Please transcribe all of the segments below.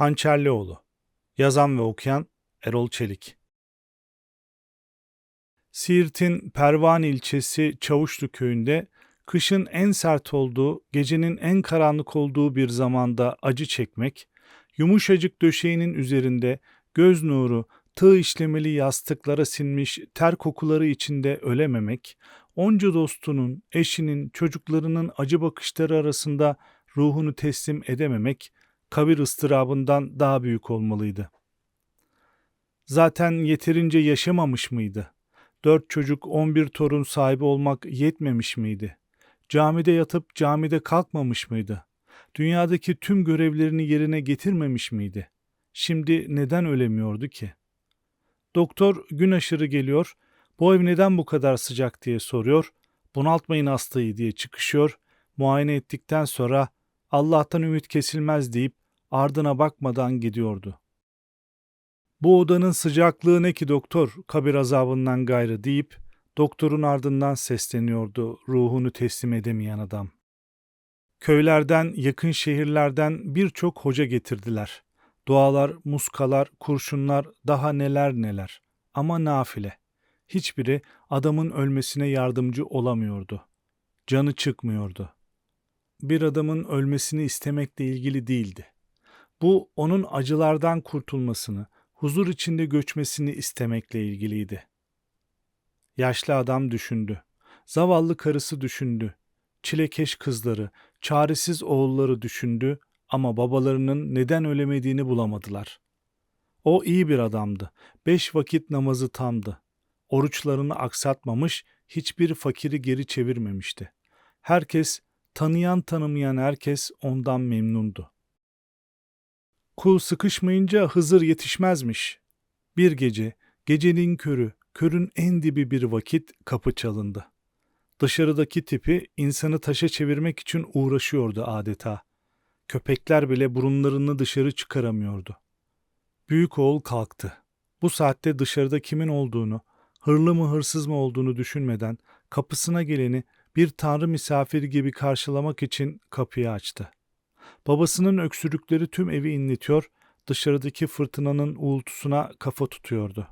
Hançerlioğlu. Yazan ve okuyan Erol Çelik. Siirt'in Pervan ilçesi Çavuşlu köyünde kışın en sert olduğu, gecenin en karanlık olduğu bir zamanda acı çekmek, yumuşacık döşeğinin üzerinde göz nuru, tığ işlemeli yastıklara sinmiş ter kokuları içinde ölememek, onca dostunun, eşinin, çocuklarının acı bakışları arasında ruhunu teslim edememek, kabir ıstırabından daha büyük olmalıydı. Zaten yeterince yaşamamış mıydı? Dört çocuk, on bir torun sahibi olmak yetmemiş miydi? Camide yatıp camide kalkmamış mıydı? Dünyadaki tüm görevlerini yerine getirmemiş miydi? Şimdi neden ölemiyordu ki? Doktor gün aşırı geliyor, bu ev neden bu kadar sıcak diye soruyor, bunaltmayın hastayı diye çıkışıyor, muayene ettikten sonra Allah'tan ümit kesilmez deyip ardına bakmadan gidiyordu. Bu odanın sıcaklığı ne ki doktor, kabir azabından gayrı deyip doktorun ardından sesleniyordu ruhunu teslim edemeyen adam. Köylerden, yakın şehirlerden birçok hoca getirdiler. Dualar, muskalar, kurşunlar, daha neler neler. Ama nafile. Hiçbiri adamın ölmesine yardımcı olamıyordu. Canı çıkmıyordu. Bir adamın ölmesini istemekle ilgili değildi. Bu onun acılardan kurtulmasını, huzur içinde göçmesini istemekle ilgiliydi. Yaşlı adam düşündü. Zavallı karısı düşündü. Çilekeş kızları, çaresiz oğulları düşündü ama babalarının neden ölemediğini bulamadılar. O iyi bir adamdı. Beş vakit namazı tamdı. Oruçlarını aksatmamış, hiçbir fakiri geri çevirmemişti. Herkes, tanıyan tanımayan herkes ondan memnundu. Kul sıkışmayınca Hızır yetişmezmiş. Bir gece, gecenin körü, körün en dibi bir vakit kapı çalındı. Dışarıdaki tipi insanı taşa çevirmek için uğraşıyordu adeta. Köpekler bile burunlarını dışarı çıkaramıyordu. Büyük oğul kalktı. Bu saatte dışarıda kimin olduğunu, hırlı mı hırsız mı olduğunu düşünmeden kapısına geleni bir tanrı misafiri gibi karşılamak için kapıyı açtı. Babasının öksürükleri tüm evi inletiyor, dışarıdaki fırtınanın uğultusuna kafa tutuyordu.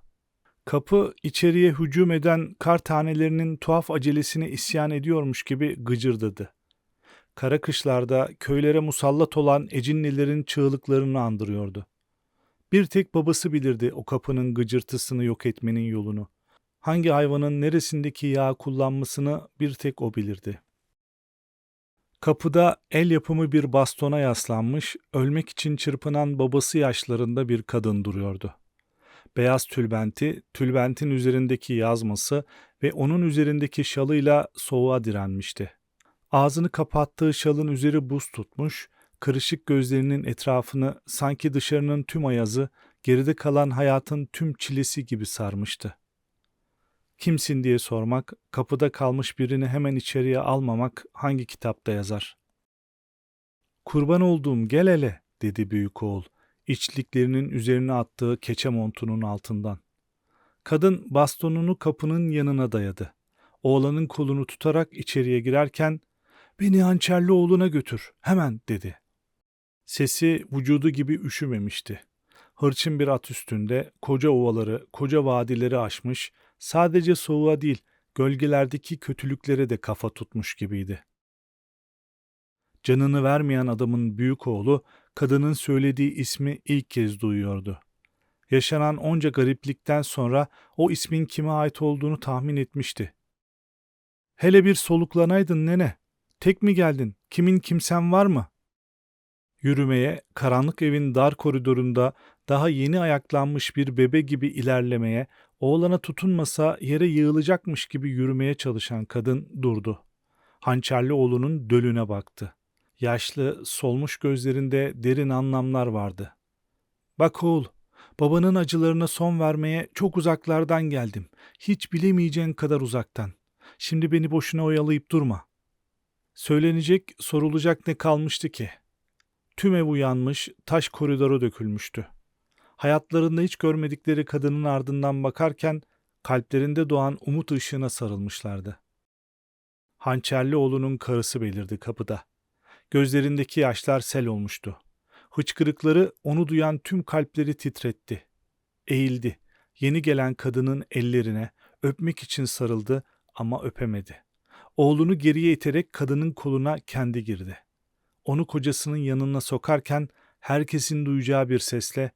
Kapı içeriye hücum eden kar tanelerinin tuhaf acelesine isyan ediyormuş gibi gıcırdadı. Kara kışlarda köylere musallat olan ecinlilerin çığlıklarını andırıyordu. Bir tek babası bilirdi o kapının gıcırtısını yok etmenin yolunu. Hangi hayvanın neresindeki yağ kullanmasını bir tek o bilirdi. Kapıda el yapımı bir bastona yaslanmış, ölmek için çırpınan babası yaşlarında bir kadın duruyordu. Beyaz tülbenti, tülbentin üzerindeki yazması ve onun üzerindeki şalıyla soğuğa direnmişti. Ağzını kapattığı şalın üzeri buz tutmuş, kırışık gözlerinin etrafını sanki dışarının tüm ayazı, geride kalan hayatın tüm çilesi gibi sarmıştı. Kimsin diye sormak, kapıda kalmış birini hemen içeriye almamak hangi kitapta yazar? Kurban olduğum gel hele dedi büyük oğul içliklerinin üzerine attığı keçe montunun altından. Kadın bastonunu kapının yanına dayadı. Oğlanın kolunu tutarak içeriye girerken ''Beni hançerli oğluna götür, hemen'' dedi. Sesi vücudu gibi üşümemişti. Hırçın bir at üstünde koca ovaları, koca vadileri aşmış, sadece soğuğa değil, gölgelerdeki kötülüklere de kafa tutmuş gibiydi. Canını vermeyen adamın büyük oğlu kadının söylediği ismi ilk kez duyuyordu. Yaşanan onca gariplikten sonra o ismin kime ait olduğunu tahmin etmişti. Hele bir soluklanaydın nene. Tek mi geldin? Kimin kimsen var mı? Yürümeye, karanlık evin dar koridorunda daha yeni ayaklanmış bir bebe gibi ilerlemeye, oğlana tutunmasa yere yığılacakmış gibi yürümeye çalışan kadın durdu. Hançerli oğlunun dölüne baktı. Yaşlı, solmuş gözlerinde derin anlamlar vardı. Bak oğul, babanın acılarına son vermeye çok uzaklardan geldim. Hiç bilemeyeceğin kadar uzaktan. Şimdi beni boşuna oyalayıp durma. Söylenecek, sorulacak ne kalmıştı ki? Tüm ev uyanmış, taş koridora dökülmüştü. Hayatlarında hiç görmedikleri kadının ardından bakarken kalplerinde doğan umut ışığına sarılmışlardı. Hançerli oğlunun karısı belirdi kapıda. Gözlerindeki yaşlar sel olmuştu. Hıçkırıkları onu duyan tüm kalpleri titretti. Eğildi. Yeni gelen kadının ellerine öpmek için sarıldı ama öpemedi. Oğlunu geriye iterek kadının koluna kendi girdi. Onu kocasının yanına sokarken herkesin duyacağı bir sesle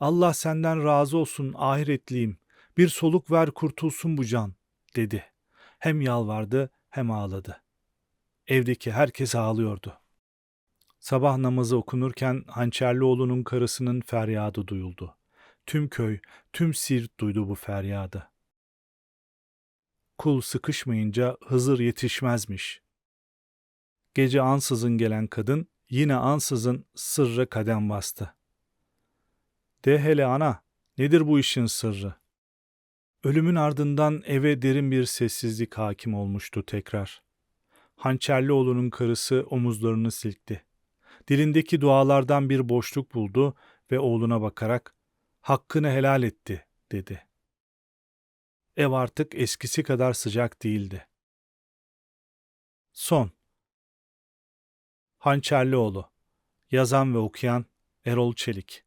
Allah senden razı olsun ahiretliyim. Bir soluk ver kurtulsun bu can dedi. Hem yalvardı hem ağladı. Evdeki herkes ağlıyordu. Sabah namazı okunurken Hançerlioğlu'nun karısının feryadı duyuldu. Tüm köy, tüm Siirt duydu bu feryadı. Kul sıkışmayınca Hızır yetişmezmiş. Gece ansızın gelen kadın yine ansızın sırra kadem bastı. De hele ana, nedir bu işin sırrı? Ölümün ardından eve derin bir sessizlik hakim olmuştu tekrar. Hançerlioğlu'nun karısı omuzlarını silkti. Dilindeki dualardan bir boşluk buldu ve oğluna bakarak hakkını helal etti dedi. Ev artık eskisi kadar sıcak değildi. Son Hançerlioğlu Yazan ve okuyan Erol Çelik